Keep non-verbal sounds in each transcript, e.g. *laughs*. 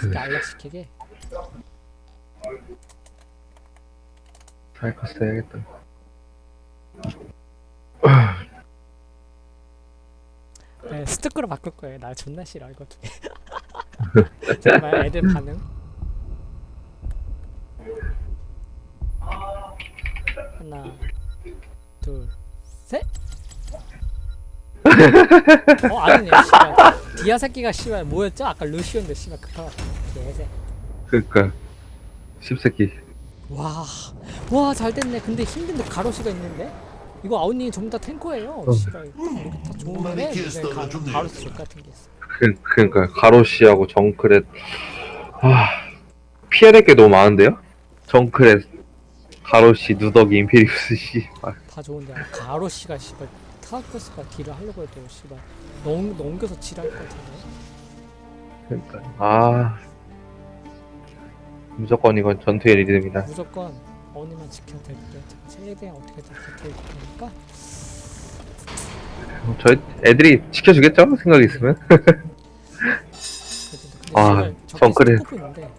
새끼 안락시키게? 사이커스 해야겠다. 네, 스티커로 바꿀 거예요. 나 존나 싫어 이거 두 개 *laughs* 정말 애들 반응? 하나 둘셋. *laughs* 어 아니네 씨발 디아 새끼가 씨발 뭐였죠 아까 루시오인데 씨발 급하가 개새 그니까, 씹새끼. 와, 와, 잘 됐네. 근데 힘든데 가로시가 있는데? 이거 아웃님이 전부 다 탱커예요. 어. 씨발, 이렇게 다 좋은데 많이 왜 키웠어, 가, 좋네요. 가로시 족 같은 게 있어. 그, 그니까, 가로시하고 정크렛. 아, 피해야 될 게 너무 많은데요? 정크렛, 가로시, 누더기, 임페리우스, 씨. 아, 다 좋은데 아, 가로시가 씨발 타크스가 딜을 하려고 해도 씨발 넘 넘겨서 딜할 것 같은데. 그니까, 아. 무조건 이건 전투의 리듬이다. 무조건 어니만 지켜야 될 때, 최대한 어떻게든 버틸 테니까. 저희 애들이 지켜주겠죠? 생각이 있으면. *laughs* 그래도 근데 아, 씨발 저기 정글에- 스코프 있는데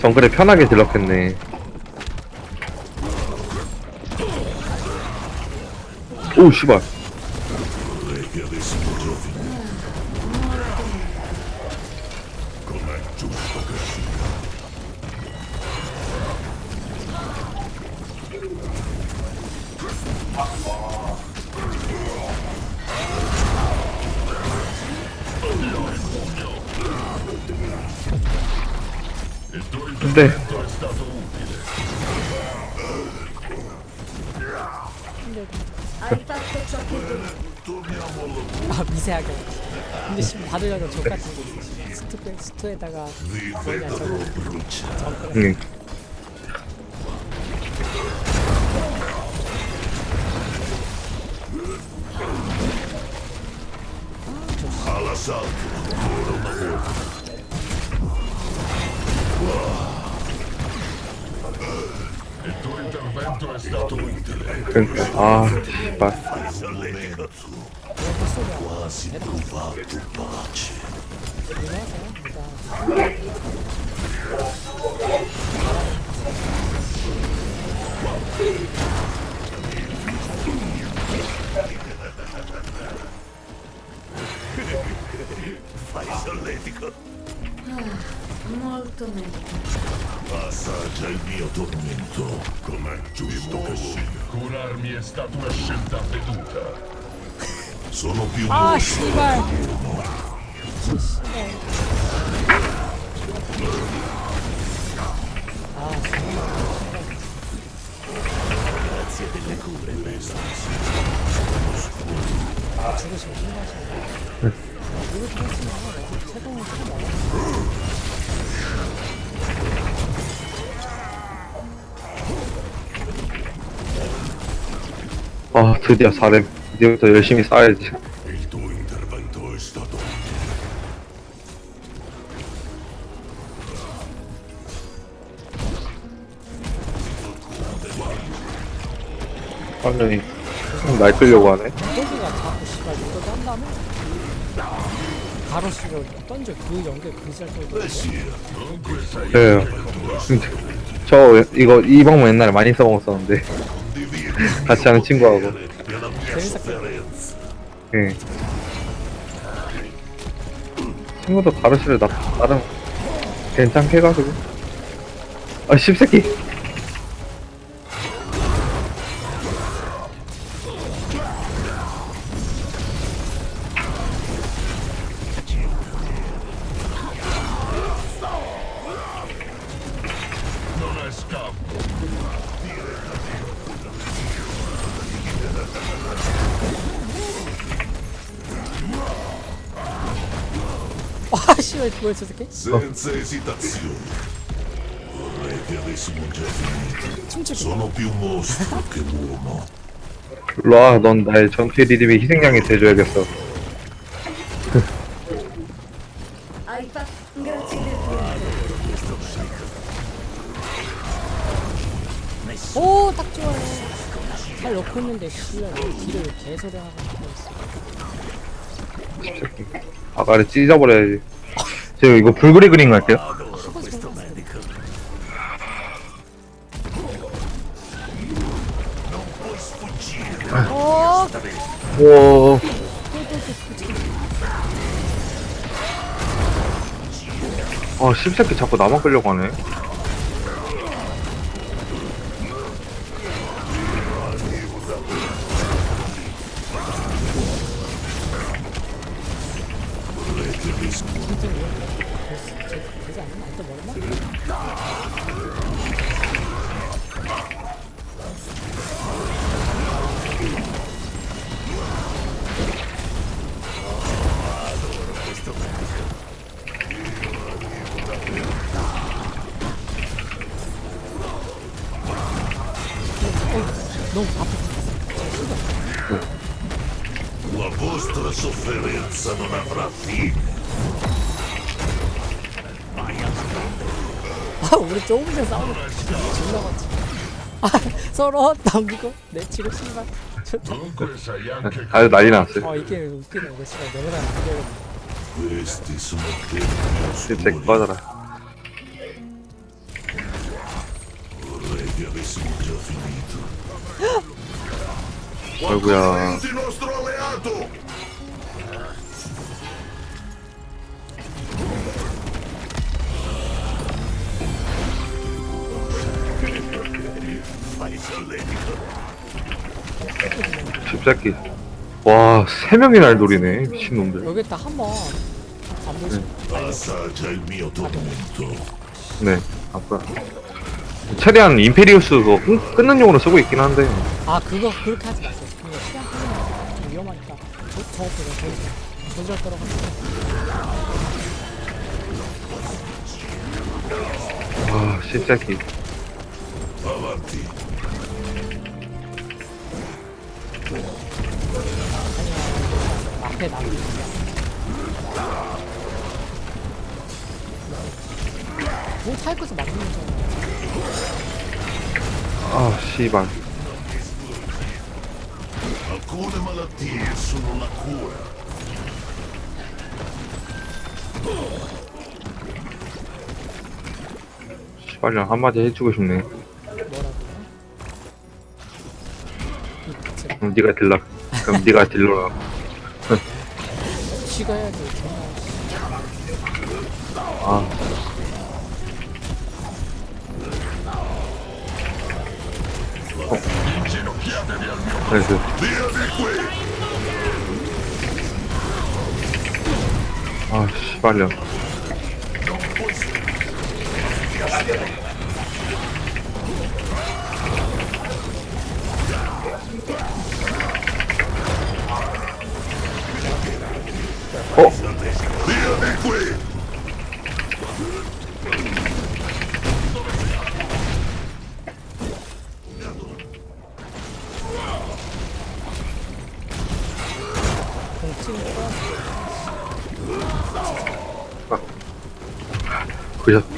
정글에 편하게 들렀겠네. 오, 씨발. 근 받으려고 족 같은 게 있어. 씨발. 스투 스투에다가 응. 그러니까 아 씨발 Molto meglio. Assaggia il mio tormento, com'è giusto che sia. Curarmi è stata una scelta avveduta. Sono più 아 씨발. 아 드디어 4렙 이제부터 열심히 쌓아야지. 완전히 날 끌려고 하네. 무더기가 자꾸 씨발 무더기 한 다음에 바로 씨를 던져. 그 연계 떨고 예 진짜 저 이거 이 방법 옛날에 많이 써먹었었는데. *laughs* 같이 하는 친구하고 재밌었겠다. 예. 친구도 가르치를 나, 나름 괜찮게 해가지고. 아 씹새끼 Sono più mostro che uomo. 일로와 넌 나의 전투의 리듬의 희생양이 돼줘야겠어 Hai fatto. Grazie del tuo 오, 딱 좋아요. 잘 넣고 있는데 씨발 왜 뒤를 개소리 하고 있어. 아가리 찢어버려야지. 지금 이거 불그리 그린 거 할게요. 어, 우와. 아, 씹새끼 자꾸 나만 끌려고 하네. 우리 조금 전에 싸우는 거 존나 아 서로 넘기고 내치고 씨발 아주 난리 났어요. 어 이게 웃기네 이거 씨발 내가 안 씹새끼 oscuri. 꺼져라. 아이구야. 씹새끼. 와, 세 명이 날 노리네. 미친놈들. 여기 다 한번 안 il mio tormento. 네, 아까. 최대한 임페리우스 그거 끊, 끊는 용으로 쓰고 있긴 한데. 아 그거 그렇게 하지 마세요 그거 시간 끌면 좀 위험하니까 저, 저거 보고 저기 저지러 떨어가지고 아. Avanti. 앞에 나무 뭐 타이커에서 맞는 거잖아 아, 씨발. Alcune malattie sono la cura. 씨발년 한마디 해주고 싶네. 그럼 네가 딜러. 그럼 네가. 쥐가 해야지 존나 아. di qui! 아 씨발년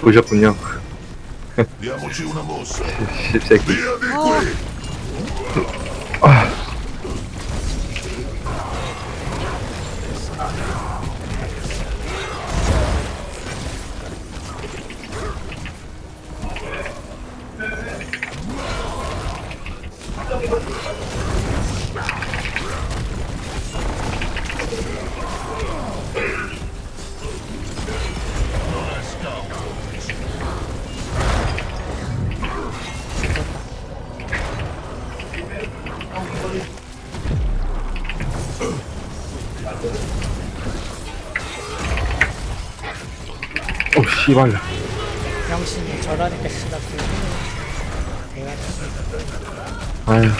보셨, 보셨군요. 씹새끼 씨발년 병신이 저라니까 씨발 그 내가 아휴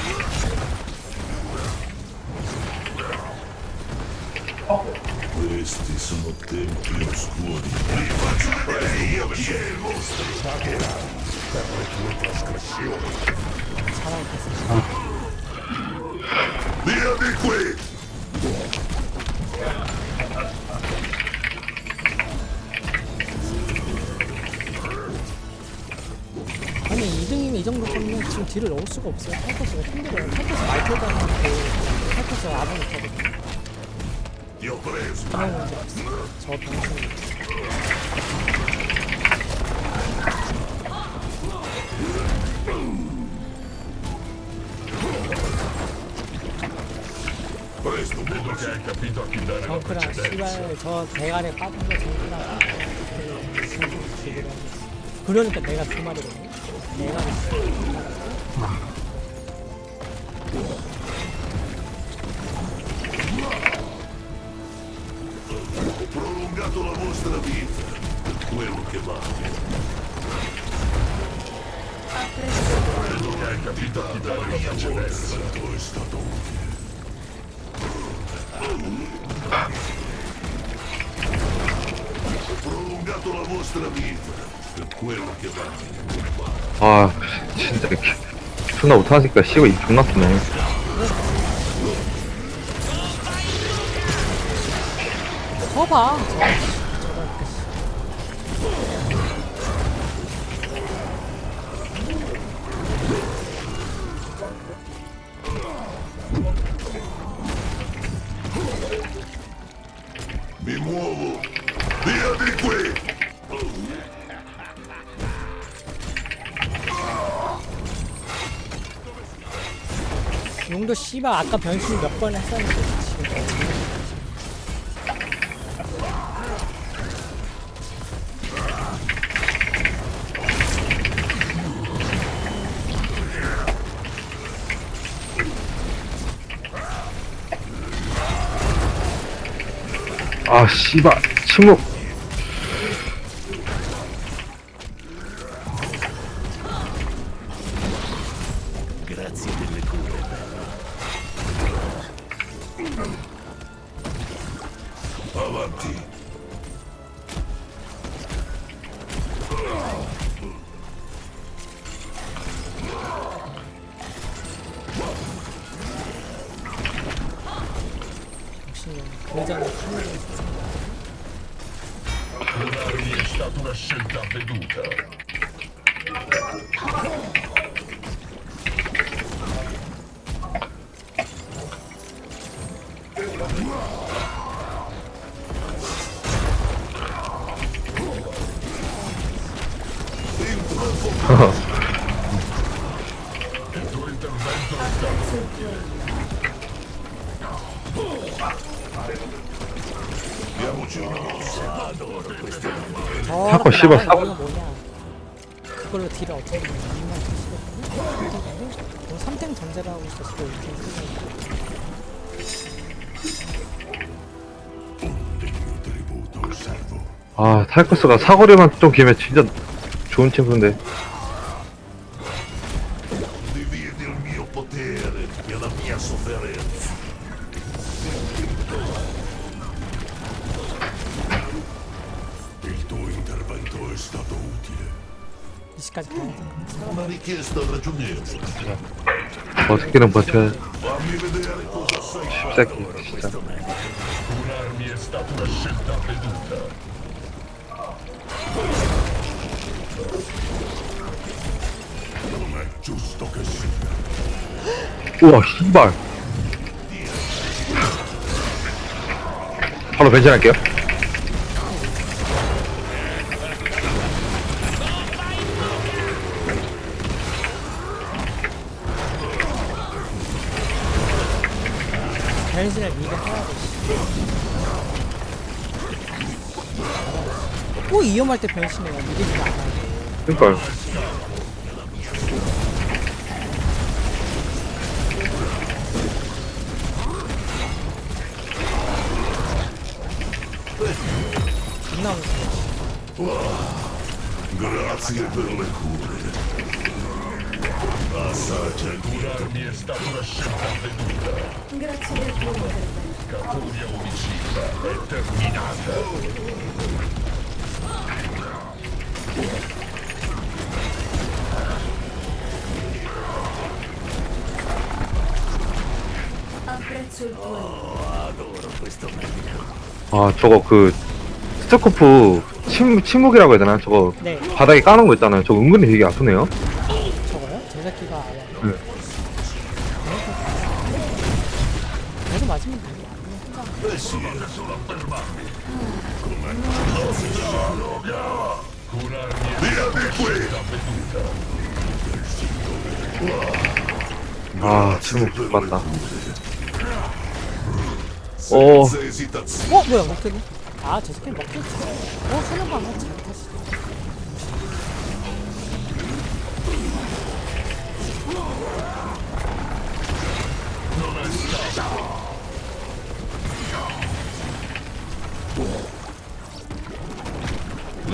Questi sono tempi oscuri. Li faccio vedere io chi è il mostro. Pagherà per le tue trasgressioni. 살아있겠어 Via di qui! 딜을 넣을 수가 없어요 타이커스가 힘들어요 그 타이커스가 아무렇거든요 Io preso. 아무 문제 없어. 저 병신. Presto, Vedo che hai capito a chi dare la 정크랑 precedenza. 씨발 저 대가리에 빠진 거 정크랑 그. 그러니까 내가 두 마리거든. 내가 prolungato la vostra vita. Quello che vale. Vedo che hai capito a chi dare la precedenza. Quanto è stato utile. Ho prolungato la vostra vita. Per quello che vale. 아 진짜 이렇게 존나 못하니까 씨발 이 존나 쓰네 커봐. Mi muovo. Via di 용도 씨발 아까 변신 몇 번 했었는데 지금 아 씨발. 침묵 씨발. 그걸로 딜을 어떻게 쓰시거든요 뭐 삼탱 전제를 하고 있어 이렇게 osservo. 아 탈코스가 사거리만 좀 기면 진짜 좋은 친구인데 어떻게든 버텨야 Fammi vedere cosa sai fare. 새끼 진짜 curarmi è stata una scelta avveduta. Non è giusto che sia. 우와 씨발 바로 변신할게요 해야 돼 씨. 꼭 위험할 때 변신해요 안 하고 그니까요 존나 무서워 Grazie per le cure. Assaggia il mio Curarmi è stata una scelta avveduta. Apprezzo il tuo aiuto. 아 저거 그 스타코프 침, 침묵이라고 해야 되나 저거 네 바닥에 까는 거 있잖아요 저거 은근히 되게 아프네요? 아 침묵 죽겠다 오. 어 뭐야 먹더니 아저 스킬 먹겠지 어 하는 거 아니야 잘못했어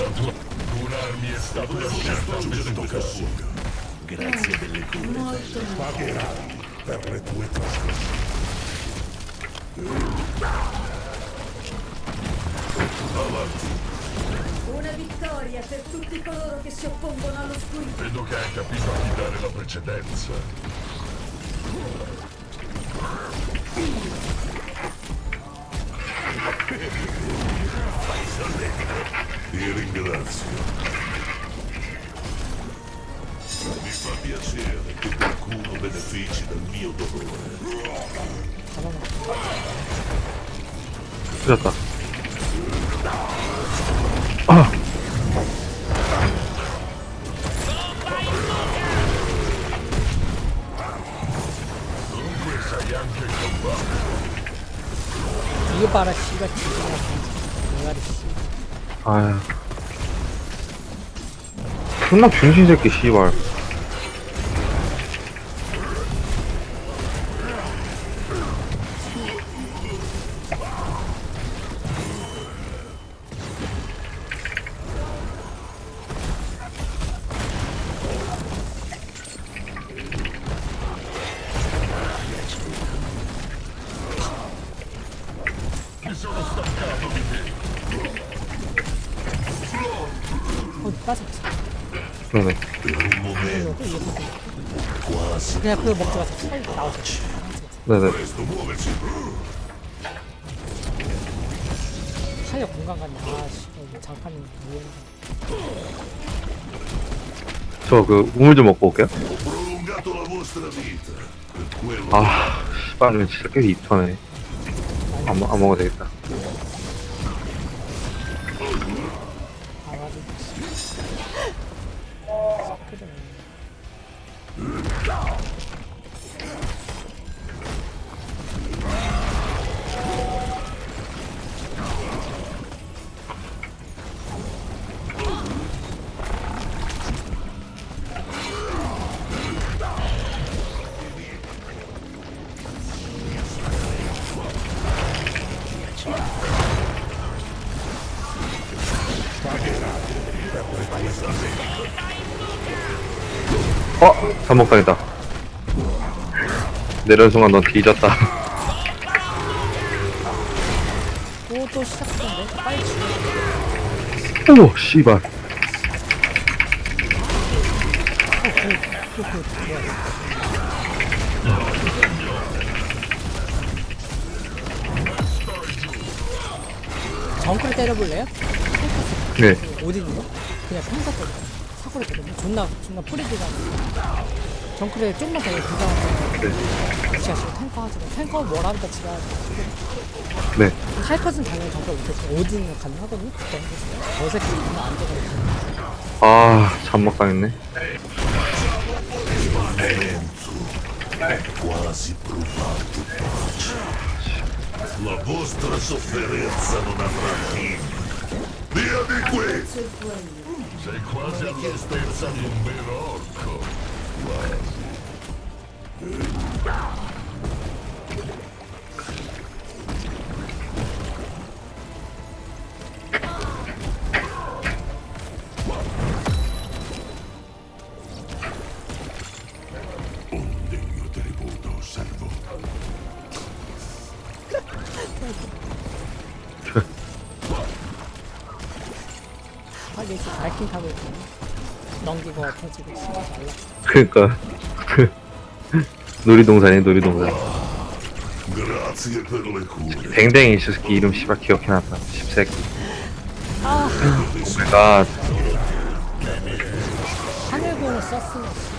Curarmi è stato la scelta Giusto così. Grazie delle cure. Pagherà per le tue trasgressioni. Una vittoria per tutti coloro che si oppongono all'oscurità. Vedo che hai capito a chi dare la precedenza. Ti ringrazio. Fa piacere che qualcuno benefici del mio dolore. 틀렸다 아 이거 봐라 씨가 진짜 대가리 씨 아휴 존나 병신 새끼 씨발 그냥 그거 먹지 마서 차이 나오죠 네네. 탄력 공간 같네 아 씨 어, 장판이 뭐야. 저 그 우물 좀 먹고 올게요. Ho prolungato la vostra vita. Per quello 아 씨발 진짜 계속 입터네. 안, 먹- 안 먹어도 되겠다 어? 잠복당했다. 내려온 순간 넌 뒤졌다. *laughs* 오또 시작했는데? 빨리 죽여 오 씨발. 정크를 때려볼래요? 네. 오딘이요? 그냥 평소 때려 때려 존나 존나 프리드가 정크를 좀만 더 부담하면 네. 지가 지금 탱커 하지 탱커 뭐라니까 지가 네. 탈것은 당연히 정크를 못했지 오딘은 가능하거든요? 그때 저 새끼 존나 안 되거든요 아 잠복당했네 quasi provato pace. La vostra sofferenza non avrà fine. Via di qui! Sei quasi all'altezza di un vero orco. Un 바이킹 타고 있잖아 넘기고 엎어지고 씨발 말라 그니까. *laughs* 놀이동산이 놀이동산. Grazie per le cure. 댕댕이 이 새끼 이름 씨발 기억해놨다. 십새끼. 아. 오메갓. 하늘공을 썼으면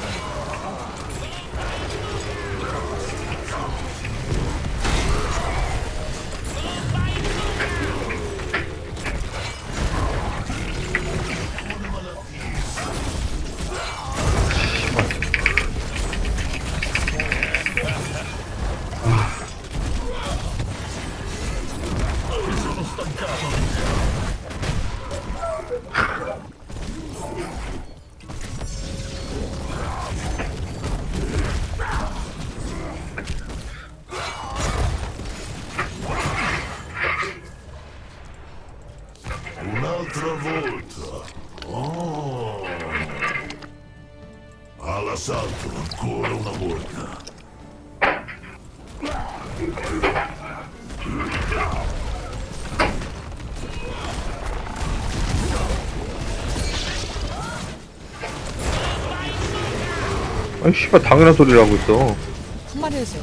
아니 씨발 당연한 소리를 하고 있어 한 마리 해주세요.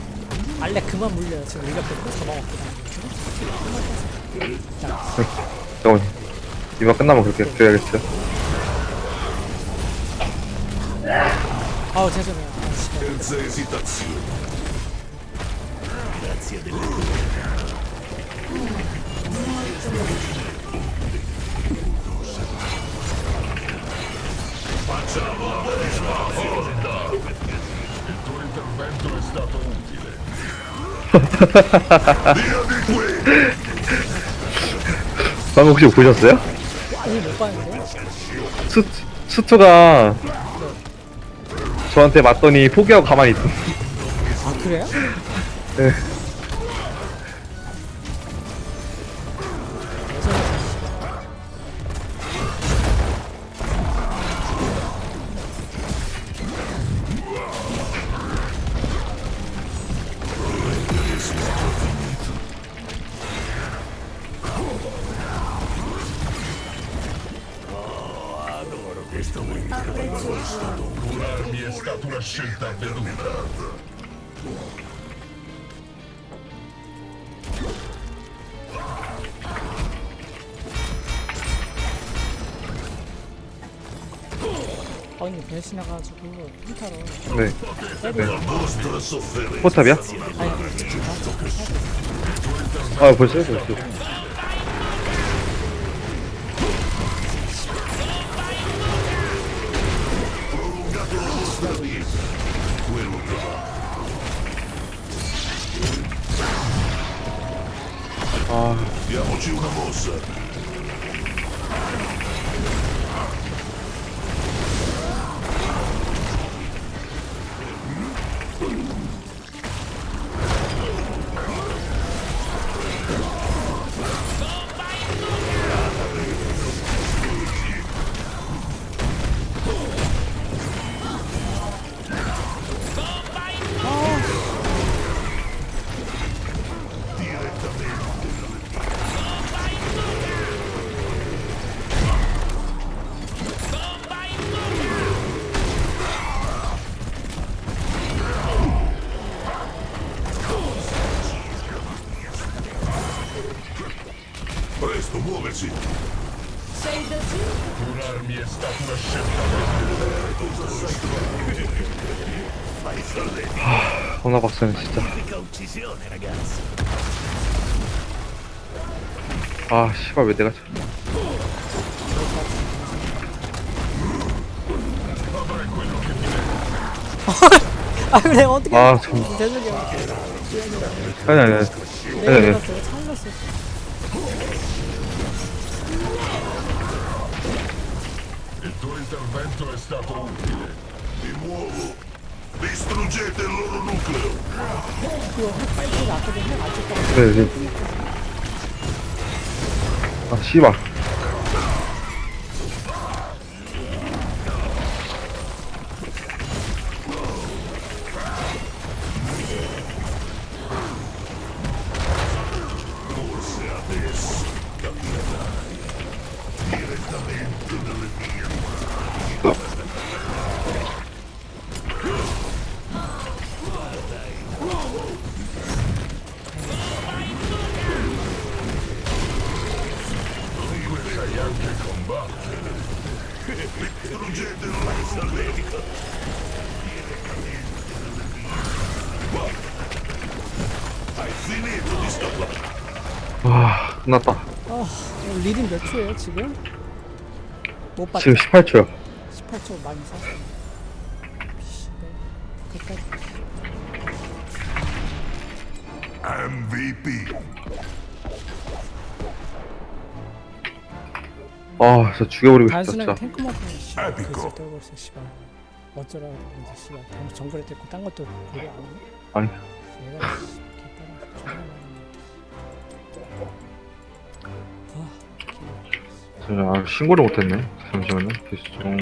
알렉 그만 물려요. 지금 우리가 뺏고 잡아먹거든. 잠깐만 이만 끝나면 그렇게 그래야겠죠 아우 죄송해요. 아, 씨발. Il tuo intervento è stato utile. 방금 혹시 보셨어요? 아니 못 봤는데요? 수, 수투가 저한테 맞더니 포기하고 가만히 있어 아 그래요? 네. 포탑이야? 아 벌써요 벌써 박사는 진짜 아 씨발 왜 내가 저... 아 그래 어떻게 아 참... 죄송해요. 아니 아니 아니 네, 네. 내가 저거 살렸어. Il tuo intervento è stato utile. Mi muovo. 네, 네. 아 씨발 끝났다. 어, 리딩 몇 초예요 지금? 못 봤죠? 지금 18초요. 18초 많이 샀어요. MVP. 아, 진짜 죽여버리고 싶다, 단순하게 탱크만 보면 그 씨발 어쩌라고 이제 씨발 뭐 정글에 뜯고 딴 것도 고려 안 하네. 아니. 얘가 씨발. 아, 신고를 못했네. 잠시만요. 디스종.